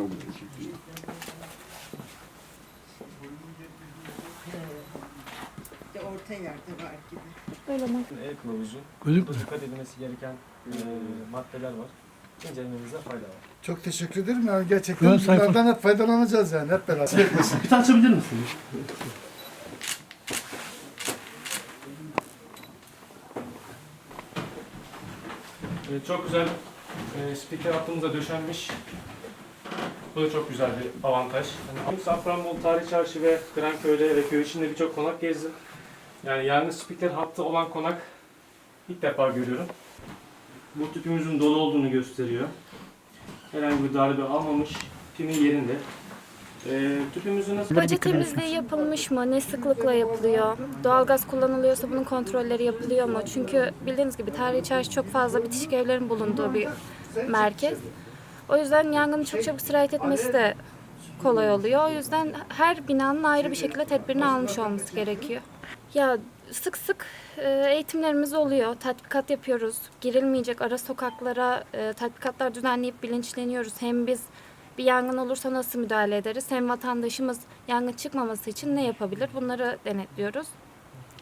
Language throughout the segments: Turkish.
Çok teşekkür İşte orta yerde var gibi. E-kılavuzu Gözükmüyor. dikkat edilmesi gereken e, maddeler var. İncelemenize fayda var. Çok teşekkür ederim. Yani gerçekten Ön sayfa. bunlardan hep faydalanacağız yani hep beraber. Bir tane açabilir misiniz? E, çok güzel e, spiker hattımıza döşenmiş. Bu da çok güzel bir avantaj. Yani Safranbolu Tarih Çarşı ve Kıranköy'de ve köy içinde birçok konak gezdim. Yani yalnız spiker hattı olan konak ilk defa görüyorum. Bu tüpümüzün dolu olduğunu gösteriyor. Herhangi bir darbe almamış. Pimi yerinde. E, tüpümüzü temizliği yapılmış mı? Ne sıklıkla yapılıyor? Doğalgaz kullanılıyorsa bunun kontrolleri yapılıyor mu? Çünkü bildiğiniz gibi tarihi çarşı çok fazla bitişik evlerin bulunduğu bir merkez. O yüzden yangının çok çabuk sirayet etmesi de kolay oluyor. O yüzden her binanın ayrı bir şekilde tedbirini almış olması gerekiyor. Ya sık sık e, eğitimlerimiz oluyor. Tatbikat yapıyoruz. Girilmeyecek ara sokaklara e, tatbikatlar düzenleyip bilinçleniyoruz. Hem biz bir yangın olursa nasıl müdahale ederiz? Hem vatandaşımız yangın çıkmaması için ne yapabilir? Bunları denetliyoruz.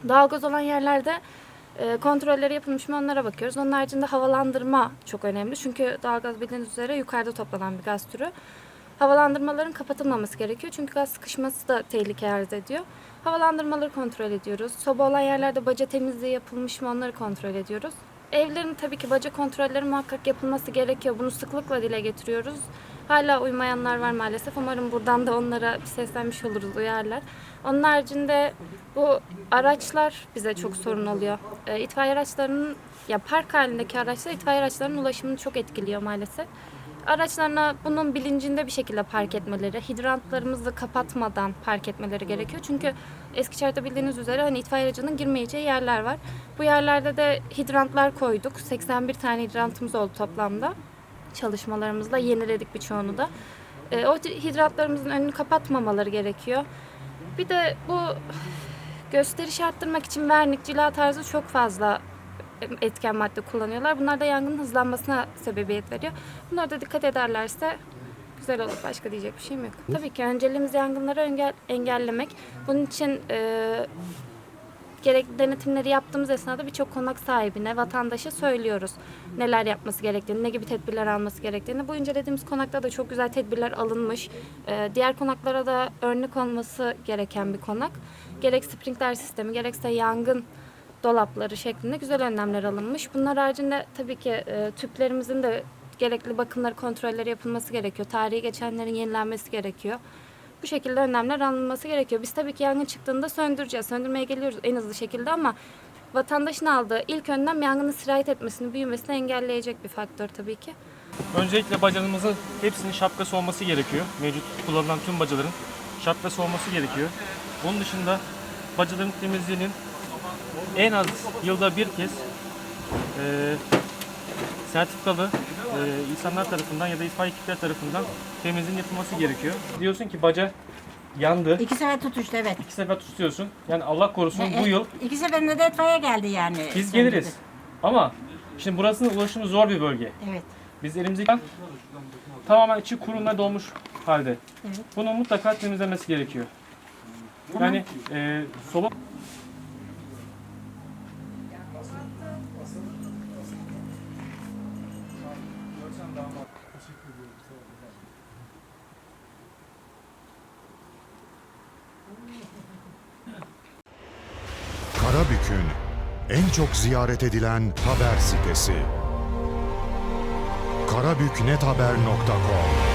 Doğalgaz olan yerlerde e, kontrolleri yapılmış mı onlara bakıyoruz. Onun haricinde havalandırma çok önemli. Çünkü doğalgaz bildiğiniz üzere yukarıda toplanan bir gaz türü. Havalandırmaların kapatılmaması gerekiyor. Çünkü gaz sıkışması da tehlike arz ediyor. Havalandırmaları kontrol ediyoruz. Soba olan yerlerde baca temizliği yapılmış mı onları kontrol ediyoruz. Evlerin tabii ki baca kontrolleri muhakkak yapılması gerekiyor. Bunu sıklıkla dile getiriyoruz. Hala uymayanlar var maalesef. Umarım buradan da onlara bir seslenmiş oluruz, uyarlar. Onun haricinde bu araçlar bize çok sorun oluyor. E, itfaiye araçlarının, ya park halindeki araçlar itfaiye araçlarının ulaşımını çok etkiliyor maalesef. Araçlarına bunun bilincinde bir şekilde park etmeleri, hidrantlarımızı kapatmadan park etmeleri gerekiyor. Çünkü Eskişehir'de bildiğiniz üzere hani itfaiye aracının girmeyeceği yerler var. Bu yerlerde de hidrantlar koyduk. 81 tane hidrantımız oldu toplamda çalışmalarımızla yeniledik birçoğunu da. E, o hidrantlarımızın önünü kapatmamaları gerekiyor. Bir de bu gösteriş arttırmak için vernik, cila tarzı çok fazla etken madde kullanıyorlar. Bunlar da yangının hızlanmasına sebebiyet veriyor. Bunlara da dikkat ederlerse güzel olur. Başka diyecek bir şeyim yok. Tabii ki önceliğimiz yangınları engel, engellemek. Bunun için e, gerekli denetimleri yaptığımız esnada birçok konak sahibine, vatandaşa söylüyoruz neler yapması gerektiğini, ne gibi tedbirler alması gerektiğini. Bu incelediğimiz konakta da çok güzel tedbirler alınmış. Ee, diğer konaklara da örnek olması gereken bir konak. Gerek sprinkler sistemi, gerekse yangın dolapları şeklinde güzel önlemler alınmış. Bunlar haricinde tabii ki e, tüplerimizin de gerekli bakımları, kontrolleri yapılması gerekiyor. Tarihi geçenlerin yenilenmesi gerekiyor. Bu şekilde önlemler alınması gerekiyor. Biz tabii ki yangın çıktığında söndüreceğiz. Söndürmeye geliyoruz en hızlı şekilde ama vatandaşın aldığı ilk önlem yangının sirayet etmesini, büyümesini engelleyecek bir faktör tabii ki. Öncelikle bacanımızın hepsinin şapkası olması gerekiyor. Mevcut kullanılan tüm bacaların şapkası olması gerekiyor. Bunun dışında bacaların temizliğinin en az yılda bir kez e, sertifikalı e, insanlar tarafından ya da itfaiye ekipler tarafından temizliğin yapılması gerekiyor. Diyorsun ki baca yandı. İki sefer tutuştu evet. İki sefer tutuyorsun. Yani Allah korusun bu E, yıl İki seferinde de etfaiye geldi yani. biz Söndürdü. geliriz. Ama şimdi burasının ulaşımı zor bir bölge. Evet. Biz elimizdeki tamamen içi kurumla dolmuş halde. Evet. Bunu mutlaka temizlemesi gerekiyor. Yani e, soba Karabük'ün en çok ziyaret edilen haber sitesi. karabüknethaber.com